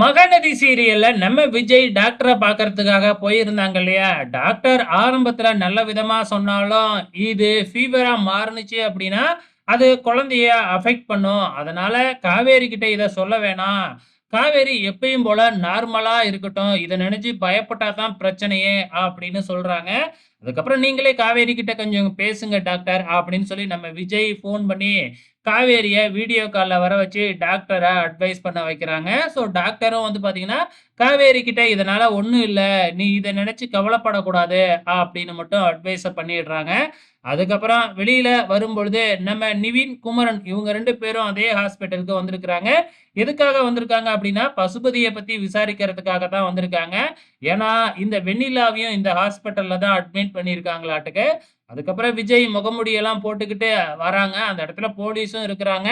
மகநதி சீரியல்ல நம்ம விஜய் டாக்டரை பார்க்கறதுக்காக போயிருந்தாங்க இல்லையா? டாக்டர் ஆரம்பத்துல நல்ல விதமா சொன்னாலும், இது ஃபீவரா மாறுனுச்சு அப்படின்னா, அது குழந்தைய அஃபெக்ட் பண்ணும். அதனால காவேரி கிட்ட இதை சொல்ல வேணாம். காவேரி எப்பயும் போல நார்மலா இருக்கட்டும். இதை நினைச்சு பயப்பட்டா தான் பிரச்சனையே அப்படின்னு சொல்றாங்க. அதுக்கப்புறம் நீங்களே காவேரி கிட்ட கொஞ்சம் பேசுங்க டாக்டர் அப்படின்னு சொல்லி நம்ம விஜய் ஃபோன் பண்ணி காவேரியை வீடியோ காலில் வர வச்சு டாக்டரை அட்வைஸ் பண்ண வைக்கிறாங்க. ஸோ டாக்டரும் வந்து பார்த்தீங்கன்னா, காவேரி கிட்ட இதனால ஒன்றும் இல்லை நீ இதை நினச்சி கவலைப்படக்கூடாது அப்படின்னு மட்டும் அட்வைஸை பண்ணிடுறாங்க. அதுக்கப்புறம் வெளியில வரும்பொழுது நம்ம நிவின், குமரன் இவங்க ரெண்டு பேரும் அதே ஹாஸ்பிட்டலுக்கு வந்திருக்கிறாங்க. எதுக்காக வந்திருக்காங்க அப்படின்னா, பசுபதியை பத்தி விசாரிக்கிறதுக்காக தான் வந்திருக்காங்க. ஏன்னா, இந்த வெண்ணிலாவையும் இந்த ஹாஸ்பிட்டல்ல தான் அட்மிட் பண்ணியிருக்காங்களாட்டுக்கு. அதுக்கப்புறம் விஜய் முகமுடியெல்லாம் போட்டுக்கிட்டு வராங்க. அந்த இடத்துல போலீஸும் இருக்கிறாங்க.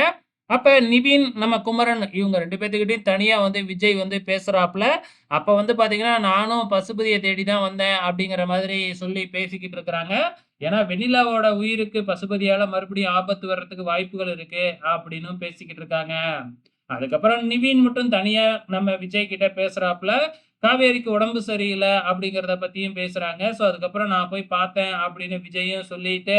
அப்ப நிவின், நம்ம குமரன் இவங்க ரெண்டு பேர்த்துக்கிட்டையும் தனியா வந்து விஜய் வந்து பேசுறாப்புல அப்ப வந்து பார்த்தீங்கன்னா, நானும் பசுபதியை தேடி தான் வந்தேன் அப்படிங்கிற மாதிரி சொல்லி பேசிக்கிட்டு இருக்கிறாங்க. ஏன்னா, வெண்ணிலாவோட உயிருக்கு பசுபதியால மறுபடியும் ஆபத்து வர்றதுக்கு வாய்ப்புகள் இருக்கு அப்படின்னும் பேசிக்கிட்டு இருக்காங்க. அதுக்கப்புறம் நிவின் மட்டும் தனியா நம்ம விஜய் கிட்ட பேசுறாப்புல காவேரிக்கு உடம்பு சரியில்லை அப்படிங்கிறத பற்றியும் பேசுகிறாங்க ஸோ அதுக்கப்புறம் நான் போய் பார்த்தேன் அப்படின்னு விஜயும் சொல்லிட்டு,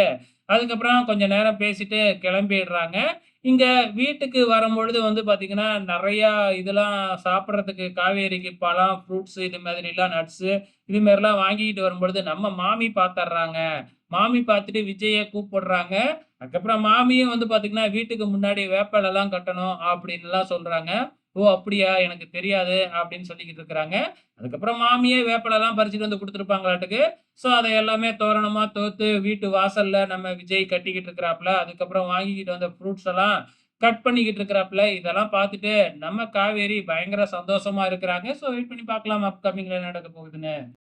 அதுக்கப்புறம் கொஞ்ச நேரம் பேசிட்டு கிளம்பிடுறாங்க. இங்கே வீட்டுக்கு வரும்பொழுது வந்து பார்த்திங்கன்னா நிறையா இதெல்லாம் சாப்பிட்றதுக்கு காவேரிக்கு பழம், ஃப்ரூட்ஸ் இது மாதிரிலாம் நட்ஸு இதுமாரிலாம் வாங்கிக்கிட்டு வரும்பொழுது நம்ம மாமி பார்த்துட்றாங்க மாமி பார்த்துட்டு விஜயை கூப்பிடுறாங்க. அதுக்கப்புறம் மாமியும் வந்து பார்த்திங்கன்னா வீட்டுக்கு முன்னாடி வேப்பலெல்லாம் கட்டணும் அப்படின்லாம் சொல்கிறாங்க "ஓ! அப்படியா? எனக்கு தெரியாது" அப்படின்னு சொல்லிக்கிட்டு இருக்கிறாங்க. அதுக்கப்புறம் மாமியே வேப்பிலலாம் பறிச்சுட்டு வந்து கொடுத்துருப்பாங்களாட்டுக்கு ஸோ அதை எல்லாமே தோரணமாக தோத்து வீட்டு வாசலில் நம்ம விஜய் கட்டிக்கிட்டு இருக்கிறாப்புல அதுக்கப்புறம் வாங்கிக்கிட்டு வந்த ஃப்ரூட்ஸ் எல்லாம் கட் பண்ணிக்கிட்டு இருக்கிறாப்புல இதெல்லாம் பார்த்துட்டு நம்ம காவேரி பயங்கர சந்தோஷமா இருக்கிறாங்க. ஸோ வெயிட் பண்ணி பார்க்கலாம் அப்கமிங்ல நடக்க போகுதுன்னு.